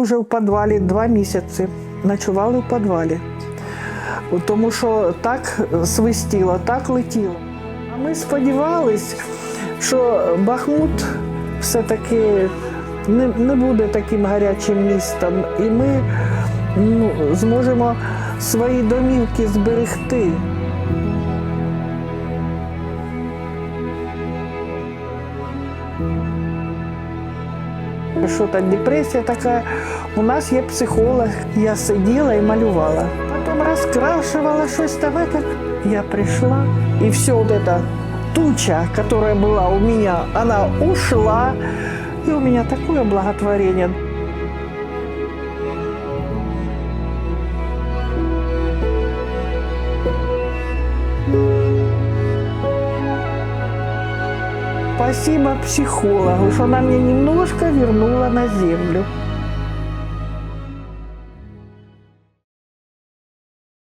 ми вже в підвалі два місяці ночували в підвалі. Тому що так свистіло, так летіло. А ми сподівались, що Бахмут все-таки не, не буде таким гарячим містом, і ми ну, зможемо свої домівки зберегти. Що так депресія така. У нас є психолог, я сиділа і малювала. Потім розкрашувала щось там. это. Я прийшла, і все вот это туча, которая была у меня, она ушла. И у меня такое благотворение. Спасибо психологу, что она мне немножко вернула на землю.